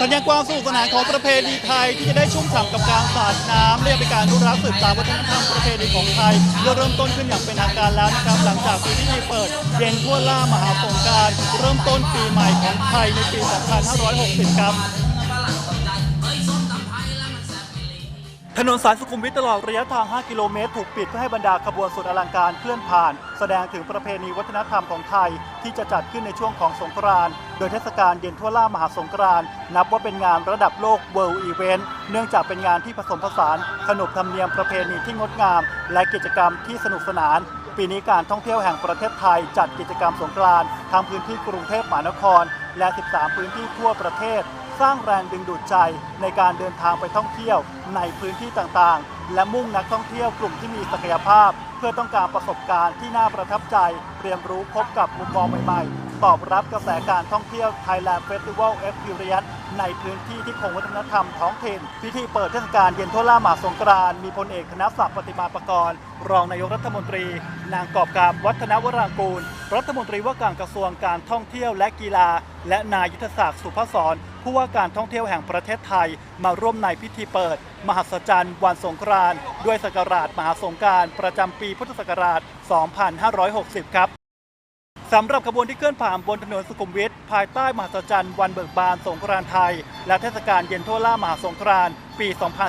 สัญญาความสนุกสนานของประเพณีไทยที่จะได้ชุ่มฉ่ำกับการสาดน้ำเรียกเป็นการอนุรักษ์สืบสานวัฒนธรรมประเพณีของไทยเพื่อเริ่มต้นขึ้นอย่างเป็นทางการแล้วนะครับ หลังจากปีที่เปิดเย็นทั่วล่ามหาสงการ เริ่มต้นปีใหม่ของไทยในปี 2560 ครับ ถนนสายสุขุมวิทตลอดระยะทาง 5 กิโลเมตร ถูกปิดเพื่อให้บรรดาขบวนสุดอลังการเคลื่อนผ่าน แสดงถึงประเพณีวัฒนธรรมของไทย ที่จะจัดขึ้นในช่วงของสงกรานต์โดยเทศกาลเย็นทั่วล่ามหาสงกรานต์นับว่าเป็นงานระดับโลก World Event เนื่องจากเป็นงานที่ผสมผสาน ขนบธรรมเนียมประเพณีที่งดงาม และกิจกรรมที่สนุกสนาน ปีนี้การท่องเที่ยวแห่งประเทศไทย จัดกิจกรรมสงกรานต์ทางพื้นที่กรุงเทพมหานคร และ 13 พื้นที่ทั่วประเทศ สร้างแรงดึงดูดใจในการเดินทางไปท่องเที่ยวในพื้นที่ต่างๆ และมุ่งนักท่องเที่ยวกลุ่มที่มีศักยภาพ เพื่อต้องการประสบการณ์ที่น่าประทับใจ เรียนรู้พบกับมุมมองใหม่ๆ ตอบรับกระแสการท่องเที่ยว Thailand Festival Experience ในพื้นที่ที่คงวัฒนธรรมท้องถิ่น พิธีเปิดเทศกาลเย็นทั่วล่าหมาสงกรานต์มีพลเอกคณะศักดิ์ปฏิมาประกรณ์รองนายกรัฐมนตรี นางกอบกาบวัฒนวรางกูล รัฐมนตรีว่าการกระทรวงการท่องเที่ยวและกีฬา และนายยุทธศักดิ์สุภศรผู้ว่าการท่องเที่ยวแห่งประเทศไทย มาร่วมในพิธีเปิด มหัศจรรย์วันสงกรานต์ด้วยสกราชมหาสงกรารประจำปีพุทธศักราช 2560 ครับสำหรับขบวนที่เคลื่อนผ่านบนถนนสุขุมวิทภายใต้มหัศจรรย์วันเบิกบานสงกรานต์ไทย และเทศกาลเย็นทั่วล่ามหาสงกรานต์ปี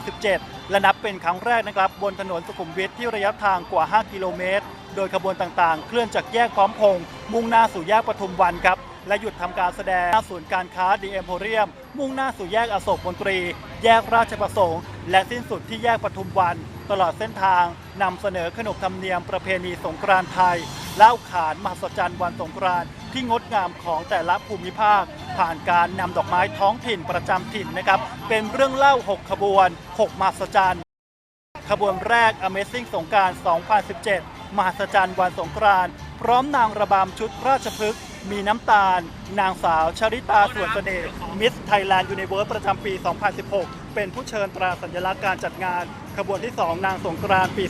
2017 และนับเป็นครั้งแรกนะครับบนถนนสุขุมวิทที่ระยะทางกว่า 5 กิโลเมตร โดยขบวนต่างๆ เคลื่อนจากแยกพร้อมพงษ์มุ่งหน้าสู่แยกปทุมวันครับ และหยุดทำการแสดงหน้าศูนย์การค้าดีเอ็มโพเรียม มุ่งหน้าสู่แยกอโศกมนตรี แยกราชประสงค์ และสิ้นสุดที่แยกปทุมวัน ตลอดเส้นทางนำเสนอขนบธรรมเนียมประเพณีสงกรานต์ไทยเล่าขานมหัศจรรย์วันสงกรานต์ที่งดงามของแต่ละภูมิภาค ผ่านการนำดอกไม้ท้องถิ่นประจำถิ่นนะครับ เป็นเรื่องเล่า 6 ขบวน 6 มหัศจรรย์ ขบวนแรก Amazing สงการ 2017 มหัศจรรย์วันสงกรานต์พร้อมนางระบำชุดราชพฤกษ์มีน้ำตาล นางสาวชริตาส่วนเสน่ห์มิสไทยแลนด์ยูนิเวิร์สประจำปี 2016 เป็นผู้เชิญตราสัญลักษณ์การจัดงาน ขบวนที่ 2 นางสงกรานต์ปี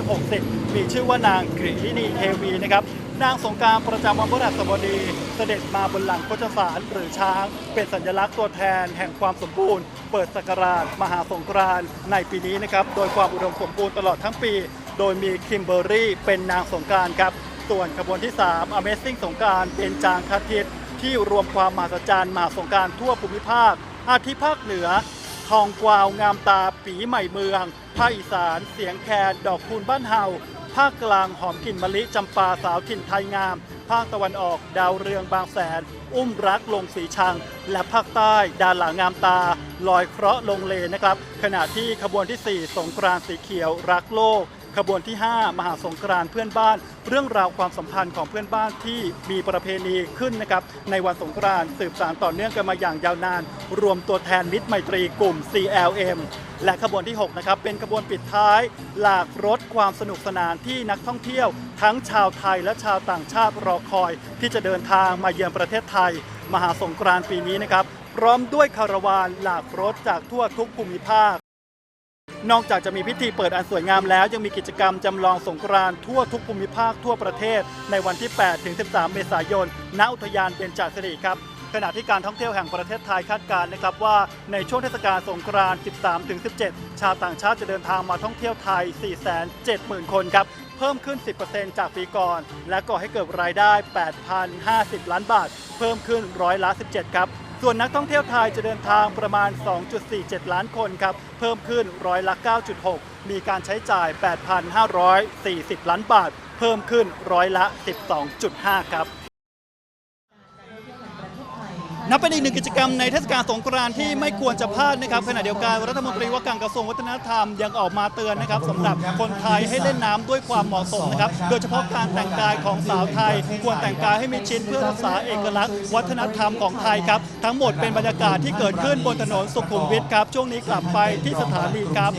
2560 มีชื่อว่านางกฤษณีเทวีนะครับ นางสงการประจำวันพฤหัสบดี เสด็จมาบนหลังโคชสารหรือช้าง เป็นสัญลักษณ์ตัวแทนแห่งความสมบูรณ์ เปิดสกราช มหาสงกรานต์ในปีนี้นะครับ โดยความอุดมสมบูรณ์ตลอดทั้งปี โดยมีคิมเบอร์รี่เป็นนางสงการครับ ส่วนขบวนที่ 3 Amazing สงการเป็นจางคาทิตที่รวมความมหัศจรรย์มหาสงการทั่วภูมิภาค อาทิภาคเหนือ ทองกวาวงามตาปีใหม่เมือง ภาคอีสาน เสียงแคนดอกคูณบ้านเฮา ภาคกลางหอมกลิ่นมะลิจำปาสาวถิ่นไทยงาม ภาคตะวันออกดาวเรืองบางแสน อุ้มรักลงสีชัง และภาคใต้ดาหลางามตา ลอยเคราะห์ลงเลนะครับ ขณะที่ขบวนที่ 4 สงกรานต์สีเขียวรักโลก ขบวนที่ 5 มหาสงกรานต์เพื่อนบ้าน เรื่องราวความสัมพันธ์ของเพื่อนบ้านที่มีประเพณีขึ้นนะครับในวันสงกรานต์สืบสานต่อเนื่องกันมาอย่างยาวนาน รวมตัวแทนมิตรไมตรีกลุ่ม CLM และขบวนที่ 6 นะครับ เป็นขบวนปิดท้าย หลากรถความสนุกสนานที่นักท่องเที่ยว ทั้งชาวไทยและชาวต่างชาติรอคอย ที่จะเดินทางมาเยือนประเทศไทย มหาสงกรานต์ปีนี้นะครับ พร้อมด้วยคาราวานหลากรถจากทั่วทุกภูมิภาค นอกจากจะมีพิธีเปิดอันสวยงามแล้ว ยังมีกิจกรรมจำลองสงกรานต์ทั่วทุกภูมิภาคทั่วประเทศ ในวันที่ 8 ถึง 13 เมษายน ณ อุทยานเบญจสิริครับ ขณะที่การท่องเที่ยวแห่งประเทศไทยคาดการณ์นะครับว่าในช่วงเทศกาลสงกรานต์ 13ถึง17 ชาวต่างชาติจะเดินทางมาท่องเที่ยวไทย 470,000 คนครับเพิ่มขึ้น 10%จากปีก่อน และก่อให้เกิดรายได้ 8,050 ล้านบาท เพิ่มขึ้นร้อยละ 17 ครับส่วนนักท่องเที่ยวไทยจะเดินทางประมาณ 2.47 ล้านคนครับ เพิ่มขึ้นร้อยละ 9.6 มีการใช้จ่าย 8,540 ล้านบาท เพิ่มขึ้นร้อยละ 12.5 ครับ นับเป็นอีกหนึ่งกิจกรรมในเทศกาลสงกรานต์ที่ไม่ควรจะพลาดนะครับขณะเดียวกันรัฐมนตรีว่าการกระทรวงวัฒนธรรมยังออกมาเตือนนะครับสำหรับคนไทยให้เล่นน้ำด้วยความเหมาะสมนะครับโดยเฉพาะการแต่งกายของสาวไทย ควรแต่งกายให้มีชิ้นเพื่อรักษาเอกลักษณ์วัฒนธรรมของไทยครับทั้งหมดเป็นบรรยากาศที่เกิดขึ้นบนถนนสุขุมวิทครับช่วงนี้กลับไปที่สถานีครับ